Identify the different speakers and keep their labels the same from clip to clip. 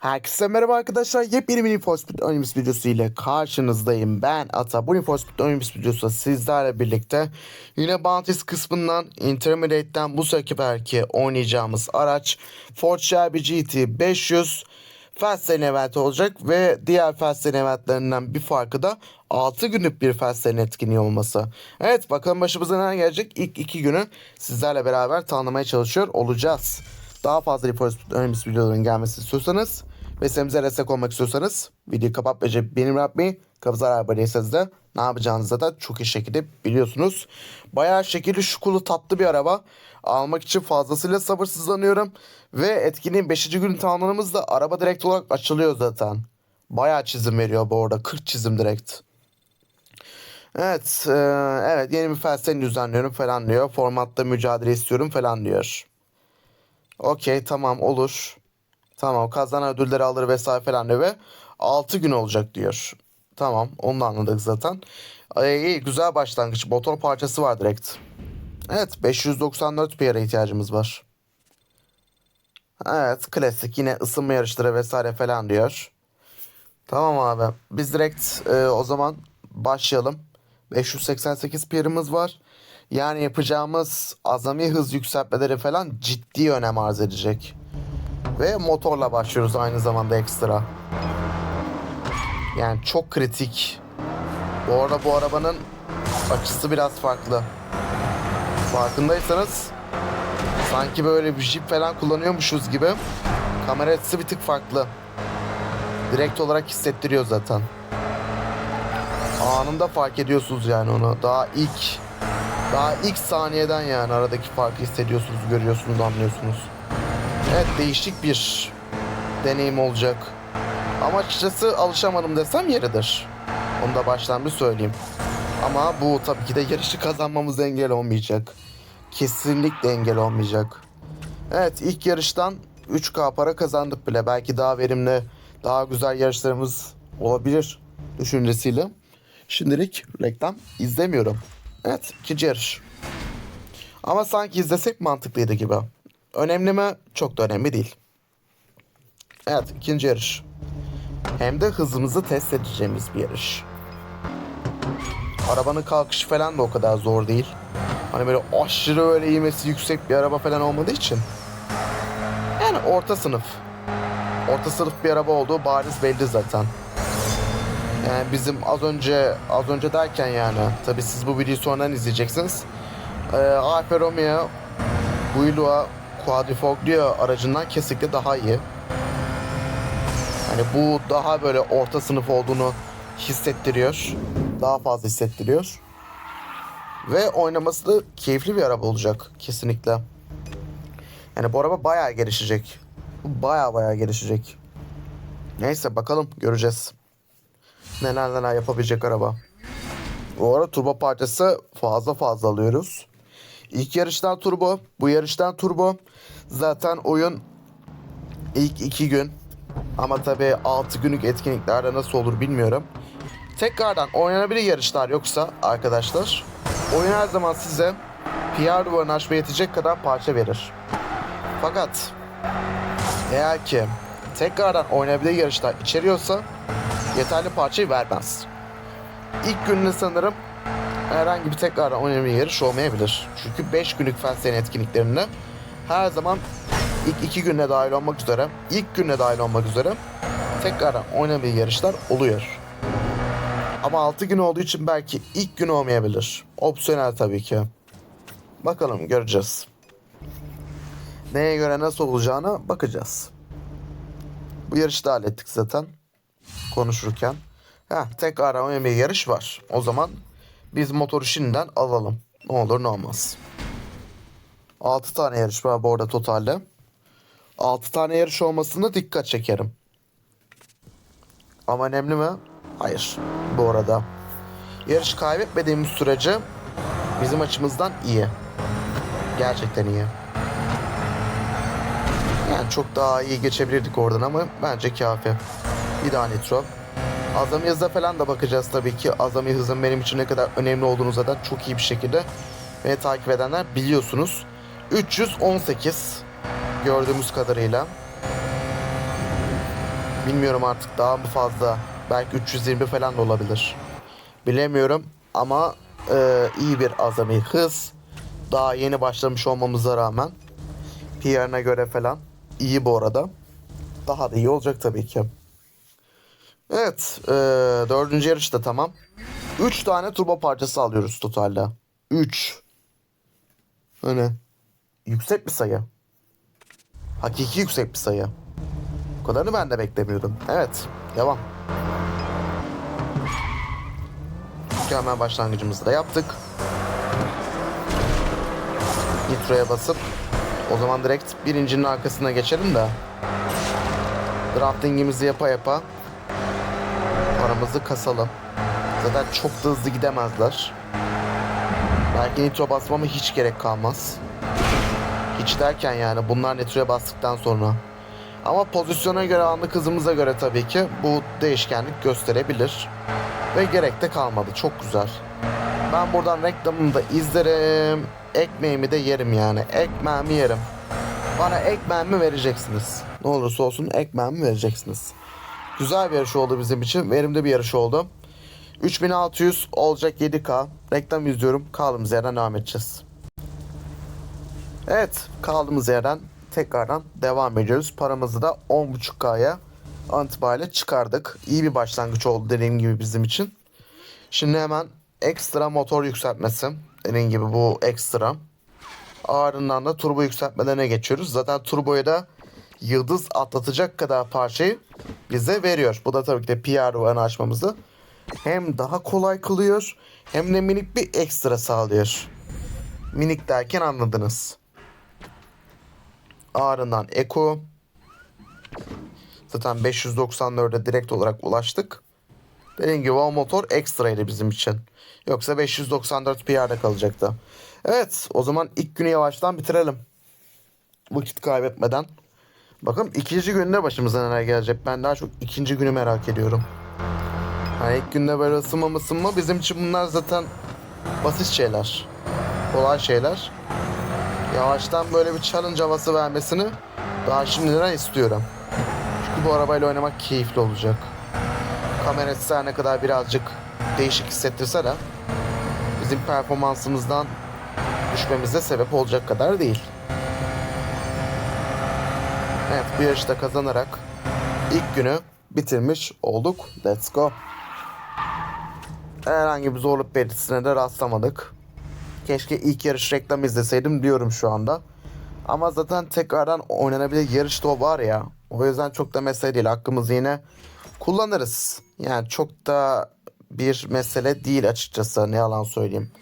Speaker 1: Herkese merhaba arkadaşlar. Yepyeni bir Speed Animus videosu ile karşınızdayım. Ben Ata. Bu Speed Animus videosu sizlerle birlikte yine Bounties kısmından Intermediate'den bu seferki oynayacağımız araç Ford Shelby GT 500 Fast event olacak ve diğer Fast eventlerinden bir farkı da 6 günlük bir Fast etkinliği olması. Evet bakalım başımıza neler gelecek. İlk 2 günü sizlerle beraber tanımaya çalışıyor olacağız. Daha fazla Speed Animus videoların gelmesini istiyorsanız ve sitemize destek olmak istiyorsanız videoyu kapatmayacak benim yapmayı kapıza aboneysanız de ne yapacağınızı da çok iyi şekilde biliyorsunuz. Bayağı şekilli şukulu tatlı bir araba. Almak için fazlasıyla sabırsızlanıyorum. Ve etkinliğin 5. günü tamamlanımızda araba direkt olarak açılıyor zaten. Bayağı çizim veriyor bu arada. 40 çizim direkt. Evet, e, evet yeni bir felsefe düzenliyorum falan diyor. Formatta mücadele istiyorum falan diyor. Okey tamam olur. Tamam kazanan ödülleri alır vesaire falan diyor ve 6 gün olacak diyor. Tamam onu da anladık zaten. Ee, iyi güzel başlangıç. Motor parçası var direkt. Evet 594 PR'a ihtiyacımız var. Evet klasik yine ısınma yarışları vesaire falan diyor. Tamam abi biz direkt e, o zaman başlayalım. 588 PR'ımız var. Yani yapacağımız azami hız yükseltmeleri falan ciddi önem arz edecek. Ve motorla başlıyoruz aynı zamanda ekstra. Yani çok kritik. Bu arada bu arabanın açısı biraz farklı. Farkındaysanız sanki böyle bir jip falan kullanıyormuşuz gibi kamera açısı bir tık farklı. Direkt olarak hissettiriyor zaten. Anında fark ediyorsunuz yani onu. Daha ilk daha ilk saniyeden yani aradaki farkı hissediyorsunuz, görüyorsunuz, anlıyorsunuz. Evet değişik bir deneyim olacak. Ama açıkçası alışamadım desem yeridir. Onu da baştan bir söyleyeyim. Ama bu tabii ki de yarışı kazanmamız engel olmayacak. Kesinlikle engel olmayacak. Evet ilk yarıştan 3K para kazandık bile. Belki daha verimli, daha güzel yarışlarımız olabilir düşüncesiyle. Şimdilik reklam izlemiyorum. Evet ikinci yarış. Ama sanki izlesek mantıklıydı gibi. Önemli mi? Çok da önemli değil. Evet ikinci yarış. Hem de hızımızı test edeceğimiz bir yarış. Arabanın kalkışı falan da o kadar zor değil. Hani böyle aşırı öyle ivmesi yüksek bir araba falan olmadığı için. Yani orta sınıf. Orta sınıf bir araba olduğu bariz belli zaten. Yani bizim az önce az önce derken yani tabi siz bu videoyu sonradan izleyeceksiniz. Ee, Alfa Romeo Builoa Quadrifoglio aracından kesinlikle daha iyi. Hani bu daha böyle orta sınıf olduğunu hissettiriyor. Daha fazla hissettiriyor. Ve oynaması da keyifli bir araba olacak kesinlikle. Yani bu araba bayağı gelişecek. Bayağı bayağı gelişecek. Neyse bakalım göreceğiz. Neler neler yapabilecek araba. Bu arada turbo parçası fazla fazla alıyoruz. İlk yarıştan turbo, bu yarıştan turbo. Zaten oyun ilk iki gün ama tabii 6 günlük etkinliklerde nasıl olur bilmiyorum. Tekrardan oynanabilir yarışlar yoksa arkadaşlar oyun her zaman size PR duvarını aşmaya yetecek kadar parça verir. Fakat eğer ki tekrardan oynanabilir yarışlar içeriyorsa yeterli parçayı vermez. İlk gününde sanırım herhangi bir tekrardan oynanabilir yarış olmayabilir. Çünkü 5 günlük felsefe etkinliklerinde her zaman ilk iki günde dahil olmak üzere, ilk günde dahil olmak üzere tekrardan oynanabilir yarışlar oluyor. Ama 6 gün olduğu için belki ilk gün olmayabilir. Opsiyonel tabii ki. Bakalım göreceğiz. Neye göre nasıl olacağına bakacağız. Bu yarışı da hallettik zaten. Konuşurken. Heh, tekrar oynamaya yarış var. O zaman biz motoru şimdiden alalım. Ne olur ne olmaz. 6 tane yarış var bu arada totalde. 6 tane yarış olmasına dikkat çekerim. Ama önemli mi? Hayır. Bu arada. Yarış kaybetmediğimiz sürece bizim açımızdan iyi. Gerçekten iyi. Yani çok daha iyi geçebilirdik oradan ama bence kafi. Bir daha nitro. Azami hıza falan da bakacağız tabii ki. Azami hızın benim için ne kadar önemli olduğunu zaten çok iyi bir şekilde beni takip edenler biliyorsunuz. 318 gördüğümüz kadarıyla. Bilmiyorum artık daha mı fazla. Belki 320 falan da olabilir. Bilemiyorum ama e, iyi bir azami hız. Daha yeni başlamış olmamıza rağmen. PR'ına göre falan iyi bu arada. Daha da iyi olacak tabii ki. Evet. E, dördüncü yarış da tamam. 3 tane turbo parçası alıyoruz totalde. 3. Hani yüksek bir sayı. Hakiki yüksek bir sayı. Bu kadarını ben de beklemiyordum. Evet. Devam. Mükemmel başlangıcımızı da yaptık. Nitro'ya basıp o zaman direkt birincinin arkasına geçelim de draftingimizi yapa yapa paramızı kasalım. Zaten çok da hızlı gidemezler. Belki nitro basmama hiç gerek kalmaz. Hiç derken yani bunlar nitroya bastıktan sonra. Ama pozisyona göre anlık hızımıza göre tabii ki bu değişkenlik gösterebilir. Ve gerek de kalmadı. Çok güzel. Ben buradan reklamını da izlerim. Ekmeğimi de yerim yani. Ekmeğimi yerim. Bana ekmeğimi vereceksiniz. Ne olursa olsun ekmeğimi vereceksiniz. Güzel bir yarış oldu bizim için. Verimli bir yarış oldu. 3600 olacak 7K. Reklam izliyorum. Kaldığımız yerden devam edeceğiz. Evet. Kaldığımız yerden tekrardan devam ediyoruz. Paramızı da 10.5K'ya an itibariyle çıkardık. İyi bir başlangıç oldu dediğim gibi bizim için. Şimdi hemen ekstra motor yükseltmesi. Dediğim gibi bu ekstra. Ardından da turbo yükseltmelerine geçiyoruz. Zaten turboyu da yıldız atlatacak kadar parçayı bize veriyor. Bu da tabii ki de PR'ı açmamızı hem daha kolay kılıyor hem de minik bir ekstra sağlıyor. Minik derken anladınız. Ardından Eko. Zaten 594'e direkt olarak ulaştık. Dediğim gibi o motor ekstraydı bizim için. Yoksa 594 PR'de kalacaktı. Evet o zaman ilk günü yavaştan bitirelim. Vakit kaybetmeden. Bakın ikinci günde başımıza neler gelecek. Ben daha çok ikinci günü merak ediyorum. Hani ilk günde böyle ısınma ısınma bizim için bunlar zaten basit şeyler. Kolay şeyler. Yavaştan böyle bir challenge havası vermesini daha şimdiden istiyorum. Çünkü bu arabayla oynamak keyifli olacak. Kamerası her ne kadar birazcık değişik hissettirse de bizim performansımızdan düşmemize sebep olacak kadar değil. Evet bir yarışta kazanarak ilk günü bitirmiş olduk. Let's go. Herhangi bir zorluk belirtisine de rastlamadık. Keşke ilk yarış reklam izleseydim diyorum şu anda. Ama zaten tekrardan oynanabilir yarış da var ya. O yüzden çok da mesele değil. Hakkımızı yine kullanırız. Yani çok da bir mesele değil açıkçası ne yalan söyleyeyim.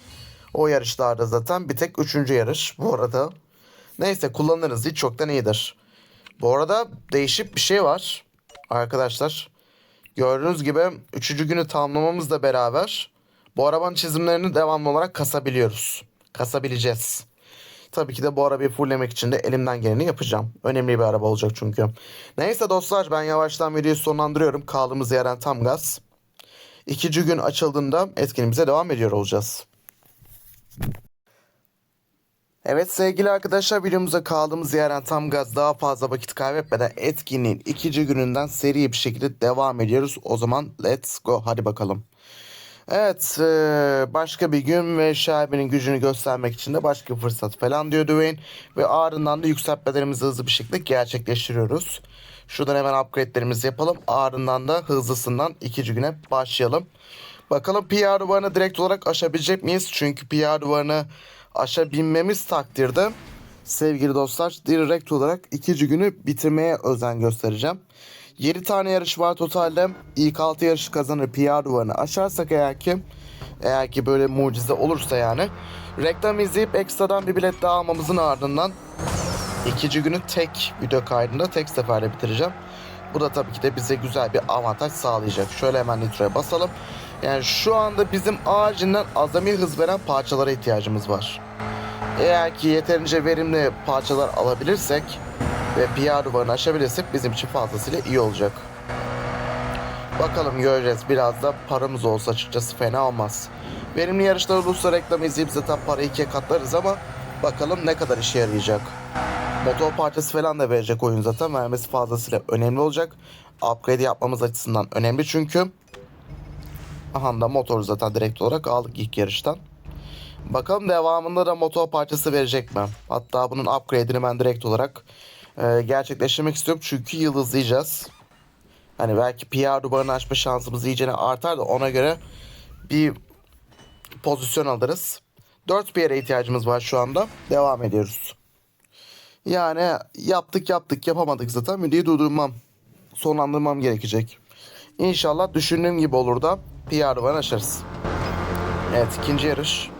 Speaker 1: O yarışlarda zaten bir tek üçüncü yarış bu arada. Neyse kullanırız hiç çoktan iyidir. Bu arada değişik bir şey var arkadaşlar. Gördüğünüz gibi üçüncü günü tamamlamamızla beraber bu arabanın çizimlerini devamlı olarak kasabiliyoruz. Kasabileceğiz. Tabii ki de bu arabayı fulllemek için de elimden geleni yapacağım. Önemli bir araba olacak çünkü. Neyse dostlar ben yavaştan videoyu sonlandırıyorum. Kaldığımız yerden tam gaz. İkinci gün açıldığında etkinliğimize devam ediyor olacağız. Evet sevgili arkadaşlar videomuza kaldığımız yerden tam gaz daha fazla vakit kaybetmeden etkinliğin ikinci gününden seri bir şekilde devam ediyoruz. O zaman let's go hadi bakalım. Evet eee, başka bir gün ve Şahibe'nin gücünü göstermek için de başka bir fırsat falan diyor Dwayne. Ve ardından da yükseltmelerimizi hızlı bir şekilde gerçekleştiriyoruz. Şuradan hemen upgrade'lerimizi yapalım. Ardından da hızlısından ikinci güne başlayalım. Bakalım PR duvarını direkt olarak aşabilecek miyiz? Çünkü PR duvarını aşabilmemiz takdirde sevgili dostlar direkt olarak ikinci günü bitirmeye özen göstereceğim. 7 tane yarış var totalde. İlk 6 yarışı kazanır PR duvarını aşarsak eğer ki eğer ki böyle mucize olursa yani reklam izleyip ekstradan bir bilet daha almamızın ardından ikinci günü tek video kaydında tek seferde bitireceğim. Bu da tabii ki de bize güzel bir avantaj sağlayacak. Şöyle hemen nitroya basalım. Yani şu anda bizim acilen azami hız veren parçalara ihtiyacımız var. Eğer ki yeterince verimli parçalar alabilirsek ve PR duvarını aşabilirsek bizim için fazlasıyla iyi olacak. Bakalım göreceğiz. Biraz da paramız olsa açıkçası fena olmaz. Verimli yarışlar olursa reklam izleyip zaten parayı ikiye katlarız ama bakalım ne kadar işe yarayacak. Motor parçası falan da verecek oyun zaten. Vermesi fazlasıyla önemli olacak. Upgrade yapmamız açısından önemli çünkü. Aha da motoru zaten direkt olarak aldık ilk yarıştan. Bakalım devamında da motor parçası verecek mi? Hatta bunun upgrade'ini ben direkt olarak e, gerçekleştirmek istiyorum. Çünkü yıldızlayacağız. Hani belki PR duvarını açma şansımız iyicene artar da ona göre bir pozisyon alırız. 4 PR'e ihtiyacımız var şu anda. Devam ediyoruz. Yani yaptık yaptık yapamadık zaten. Videoyu durdurmam. Sonlandırmam gerekecek. İnşallah düşündüğüm gibi olur da PR duvarını açarız. Evet ikinci yarış.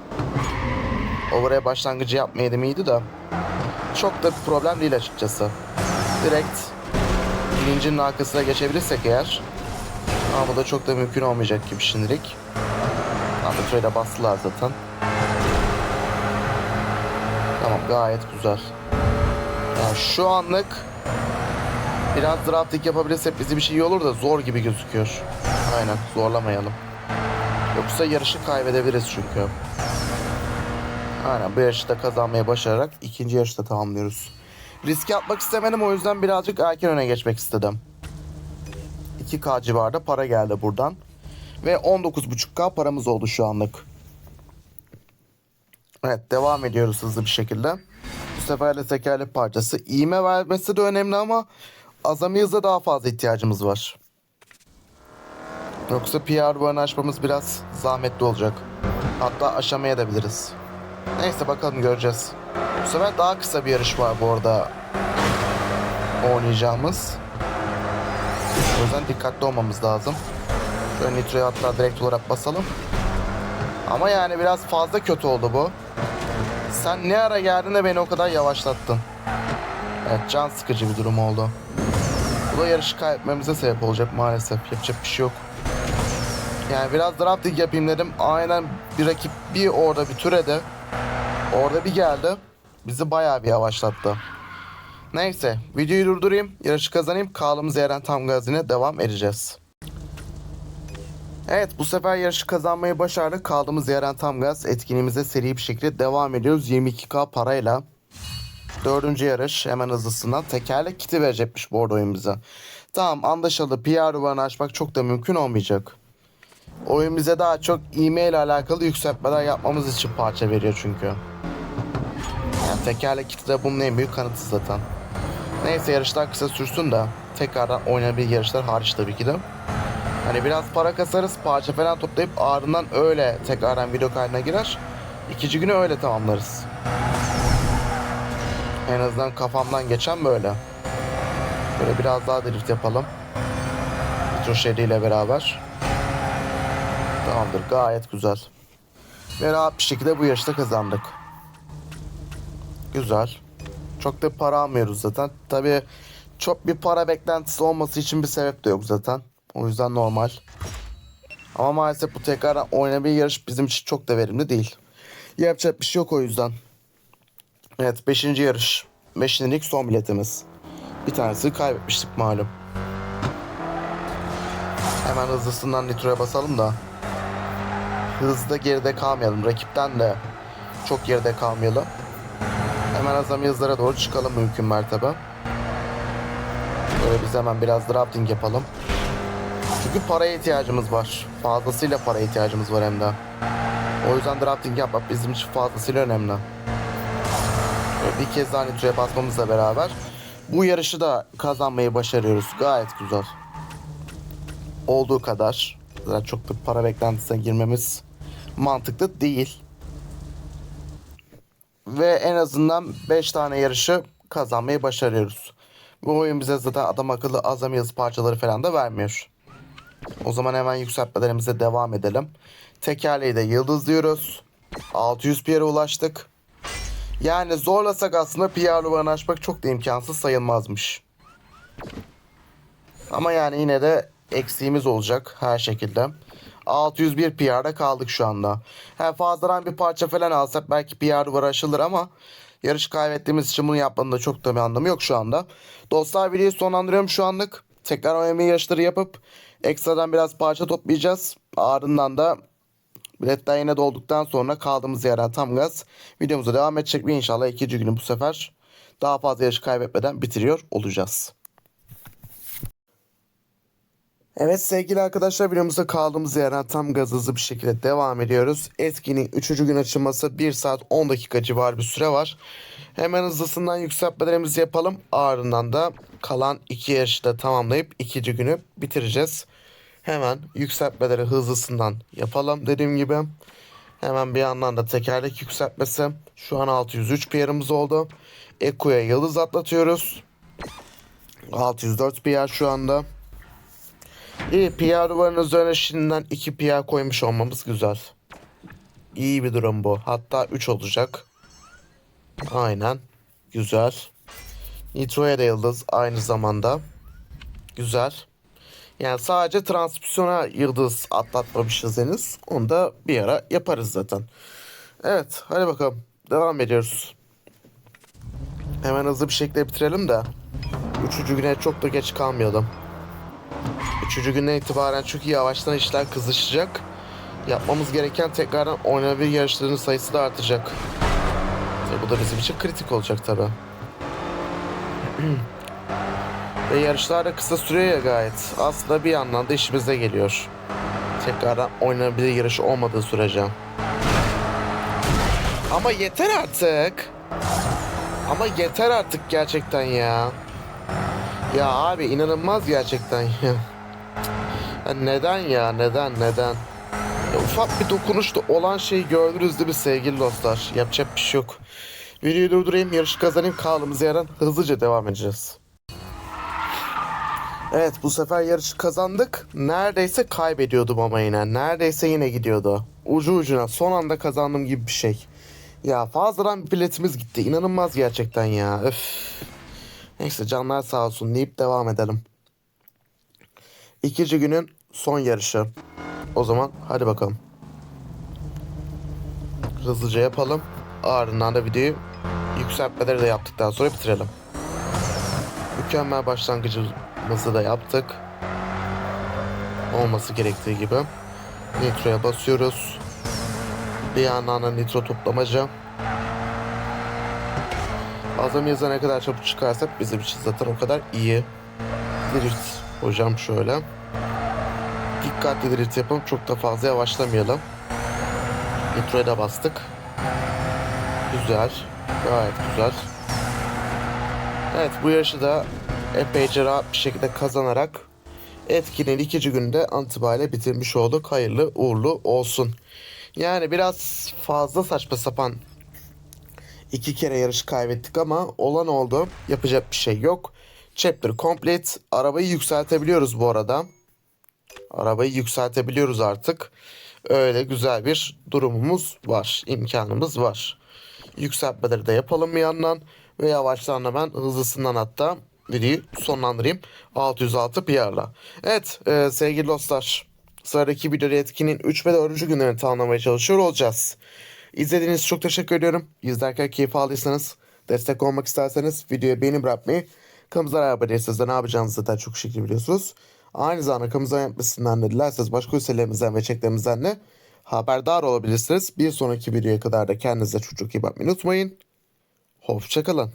Speaker 1: Over'e başlangıcı yapmayaydım iyiydi de. Çok da bir problem değil açıkçası. Direkt birincinin arkasına geçebilirsek eğer. Ama bu da çok da mümkün olmayacak gibi şimdilik. Anlatıra'yı da bastılar zaten. Tamam gayet güzel. Yani şu anlık biraz drafting yapabilirsek bizi bir şey iyi olur da zor gibi gözüküyor. Aynen zorlamayalım. Yoksa yarışı kaybedebiliriz çünkü. Aynen bu yarışı da kazanmayı başararak ikinci yarışta tamamlıyoruz. Riske atmak istemedim o yüzden birazcık erken öne geçmek istedim. 2K civarında para geldi buradan. Ve 19.5K paramız oldu şu anlık. Evet devam ediyoruz hızlı bir şekilde. Bu sefer de tekerlek parçası. İğme vermesi de önemli ama azami hıza daha fazla ihtiyacımız var. Yoksa PR duvarını açmamız biraz zahmetli olacak. Hatta aşamayabiliriz. Neyse bakalım göreceğiz. Bu sefer daha kısa bir yarış var bu arada oynayacağımız. O yüzden dikkatli olmamız lazım. Şöyle nitroyu hatta direkt olarak basalım. Ama yani biraz fazla kötü oldu bu. Sen ne ara geldin de beni o kadar yavaşlattın. Evet can sıkıcı bir durum oldu. Bu da yarışı kaybetmemize sebep olacak maalesef. Yapacak bir şey yok. Yani biraz drafting yapayım dedim. Aynen bir rakip bir orada bir türedi. Orada bir geldi. Bizi bayağı bir yavaşlattı. Neyse videoyu durdurayım. Yarışı kazanayım. Kaldığımız yerden tam gazine devam edeceğiz. Evet bu sefer yarışı kazanmayı başardık. Kaldığımız yerden tam gaz etkinliğimize seri bir şekilde devam ediyoruz. 22k parayla. Dördüncü yarış hemen hızlısından tekerlek kiti verecekmiş bu oyun bize. Tamam anlaşıldı. PR duvarını açmak çok da mümkün olmayacak. Oyun bize daha çok e-mail ile alakalı yükseltmeler yapmamız için parça veriyor çünkü. Yani tekerlek kiti de bunun en büyük kanıtı zaten. Neyse yarışlar kısa sürsün de tekrardan oynanabilecek yarışlar hariç tabii ki de. Hani biraz para kasarız, parça falan toplayıp ardından öyle tekrardan video kaydına girer. İkinci günü öyle tamamlarız. En azından kafamdan geçen böyle. Böyle biraz daha drift yapalım. Nitro ile beraber. Tamamdır gayet güzel. Ve rahat bir şekilde bu yarışta kazandık. Güzel. Çok da para almıyoruz zaten. Tabi çok bir para beklentisi olması için bir sebep de yok zaten. O yüzden normal. Ama maalesef bu tekrar oynanabilen yarış bizim için çok da verimli değil. Yapacak bir şey yok o yüzden. Evet 5. yarış. 5. lig son biletimiz. Bir tanesini kaybetmiştik malum. Hemen hızlısından nitroya basalım da. Hızda geride kalmayalım. Rakipten de çok geride kalmayalım. Hemen azami hızlara doğru çıkalım mümkün mertebe. Böyle biz hemen biraz drafting yapalım. Çünkü paraya ihtiyacımız var. Fazlasıyla paraya ihtiyacımız var hem de. O yüzden drafting yapmak bizim için fazlasıyla önemli. Bir kez daha nitroya basmamızla beraber bu yarışı da kazanmayı başarıyoruz. Gayet güzel. Olduğu kadar. Zaten çok da para beklentisine girmemiz mantıklı değil. Ve en azından 5 tane yarışı kazanmayı başarıyoruz. Bu oyun bize zaten adam akıllı azami yazı parçaları falan da vermiyor. O zaman hemen yükseltmelerimize devam edelim. Tekerleği de yıldız diyoruz. 600 PR'e ulaştık. Yani zorlasak aslında PR duvarını açmak çok da imkansız sayılmazmış. Ama yani yine de eksiğimiz olacak her şekilde. 601 PR'da kaldık şu anda. Ha, fazladan bir parça falan alsak belki PR duvarı aşılır ama yarış kaybettiğimiz için bunu yapmanın da çok da bir anlamı yok şu anda. Dostlar videoyu sonlandırıyorum şu anlık. Tekrar OMV yarışları yapıp ekstradan biraz parça toplayacağız. Ardından da biletler yine dolduktan sonra kaldığımız yerden tam gaz videomuza devam edecek ve inşallah ikinci günü bu sefer daha fazla yarış kaybetmeden bitiriyor olacağız. Evet sevgili arkadaşlar videomuzda kaldığımız yerden tam gaz hızlı bir şekilde devam ediyoruz. Etkinin 3. gün açılması 1 saat 10 dakika civarı bir süre var. Hemen hızlısından yükseltmelerimizi yapalım. Ardından da kalan iki yarışı da tamamlayıp ikinci günü bitireceğiz. Hemen yükseltmeleri hızlısından yapalım dediğim gibi. Hemen bir yandan da tekerlek yükseltmesi. Şu an 603 PR'ımız oldu. Eko'ya yıldız atlatıyoruz. 604 PR şu anda. İyi PR duvarının üzerine şimdiden 2 PR koymuş olmamız güzel. İyi bir durum bu. Hatta 3 olacak. Aynen. Güzel. Nitro'ya da yıldız aynı zamanda. Güzel. Yani sadece transmisyona yıldız atlatmamışız henüz. Onu da bir ara yaparız zaten. Evet hadi bakalım. Devam ediyoruz. Hemen hızlı bir şekilde bitirelim de. Üçüncü güne çok da geç kalmayalım. Üçüncü günden itibaren çünkü yavaştan işler kızışacak. Yapmamız gereken tekrardan oynanabilir yarışların sayısı da artacak. Ve bu da bizim için kritik olacak tabi. Ve yarışlar da kısa sürüyor ya gayet. Aslında bir yandan da işimize geliyor. Tekrardan oynanabilir yarış olmadığı sürece. Ama yeter artık. Ama yeter artık gerçekten ya. Ya abi inanılmaz gerçekten ya. neden ya neden neden? Ya ufak bir dokunuşta olan şeyi gördünüz değil mi sevgili dostlar? Yapacak bir şey yok. Videoyu durdurayım, yarışı kazanayım, kaldığımız yerden hızlıca devam edeceğiz. Evet bu sefer yarışı kazandık. Neredeyse kaybediyordum ama yine. Neredeyse yine gidiyordu. Ucu ucuna son anda kazandım gibi bir şey. Ya fazladan bir biletimiz gitti. İnanılmaz gerçekten ya. Öf. Neyse canlar sağ olsun deyip devam edelim. İkinci günün son yarışı. O zaman hadi bakalım. Hızlıca yapalım. Ardından da videoyu yükseltmeleri de yaptıktan sonra bitirelim. Mükemmel başlangıcımızı da yaptık. Olması gerektiği gibi. Nitro'ya basıyoruz. Bir yandan da nitro toplamaca. Azamiyaz'a ne kadar çabuk çıkarsak bizim için zaten o kadar iyi. Drift hocam şöyle. Dikkatli drift yapalım. Çok da fazla yavaşlamayalım. Nitro'ya da bastık. Güzel. Gayet güzel. Evet bu yarışı da epeyce rahat bir şekilde kazanarak etkinin ikinci günde antibale bitirmiş olduk. Hayırlı uğurlu olsun. Yani biraz fazla saçma sapan iki kere yarış kaybettik ama olan oldu. Yapacak bir şey yok. Chapter complete. Arabayı yükseltebiliyoruz bu arada. Arabayı yükseltebiliyoruz artık. Öyle güzel bir durumumuz var. imkanımız var. Yükseltmeleri de yapalım bir yandan. Ve yavaştan ben hızlısından hatta videoyu sonlandırayım. 606 PR'la. Evet e, sevgili dostlar. Sıradaki videoda etkinin 3 ve 4. günlerini tamamlamaya çalışıyor olacağız. İzlediğiniz için çok teşekkür ediyorum. İzlerken keyif aldıysanız, destek olmak isterseniz videoya beğeni bırakmayı, kanalımıza abone değilseniz de ne yapacağınızı zaten çok şekilde biliyorsunuz. Aynı zamanda kanalımıza yapmasından da dilerseniz başka ülkelerimizden ve çeklerimizden de haberdar olabilirsiniz. Bir sonraki videoya kadar da kendinize çok çok iyi bakmayı unutmayın. Hoşçakalın.